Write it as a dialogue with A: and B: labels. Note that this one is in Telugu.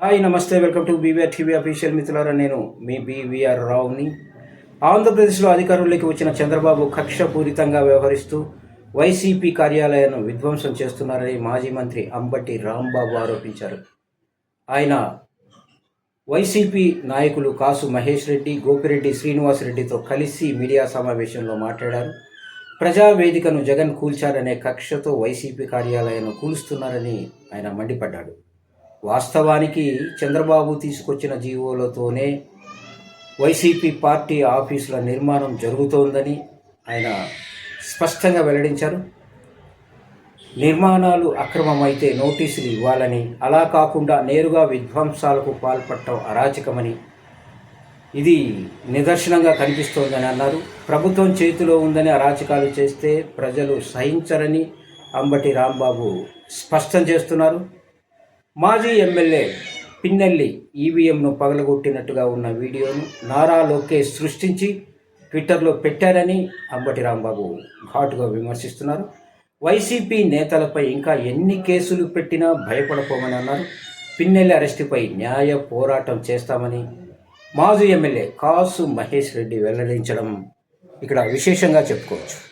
A: హాయ్ నమస్తే welcome to BVR TV official మిత్రులారా నేను మీ బీవీఆర్ రావుని. ఆంధ్రప్రదేశ్లో అధికారంలోకి వచ్చిన చంద్రబాబు కక్షపూరితంగా వ్యవహరిస్తూ వైసీపీ కార్యాలయాన్ని విధ్వంసం చేస్తున్నారని మాజీ మంత్రి అంబటి రాంబాబు ఆరోపించారు. ఆయన వైసీపీ నాయకులు కాసు మహేష్ రెడ్డి గోపిరెడ్డి శ్రీనివాసరెడ్డితో కలిసి మీడియా సమావేశంలో మాట్లాడారు. ప్రజావేదికను జగన్ కూల్చారనే కక్షతో వైసీపీ కార్యాలయాన్ని కూలుస్తున్నారని ఆయన మండిపడ్డాడు. వాస్తవానికి చంద్రబాబు తీసుకొచ్చిన జీవోలతోనే వైసీపీ పార్టీ ఆఫీసుల నిర్మాణం జరుగుతోందని ఆయన స్పష్టంగా వెల్లడించారు. నిర్మాణాలు అక్రమమైతే నోటీసులు ఇవ్వాలని అలా కాకుండా నేరుగా విధ్వంసాలకు పాల్పడటం అరాచకమని ఇది నిదర్శనంగా కనిపిస్తోందని అన్నారు. ప్రభుత్వం చేతిలో ఉందని అరాచకాలు చేస్తే ప్రజలు సహించరని అంబటి రాంబాబు స్పష్టం చేస్తున్నారు. మాజీ ఎమ్మెల్యే పిన్నెల్లి ఈవీఎంను పగలగొట్టినట్టుగా ఉన్న వీడియోను నారా లోకేష్ సృష్టించి ట్విట్టర్లో పెట్టారని అంబటి రాంబాబు ఘాటుగా విమర్శిస్తున్నారు. వైసీపీ నేతలపై ఇంకా ఎన్ని కేసులు పెట్టినా భయపడపోమని అన్నారు. పిన్నెల్లి అరెస్టుపై న్యాయ పోరాటం చేస్తామని మాజీ ఎమ్మెల్యే కాసు మహేష్ రెడ్డి వెల్లడించడం. ఇక్కడ విశేషంగా చెప్పుకోవచ్చు.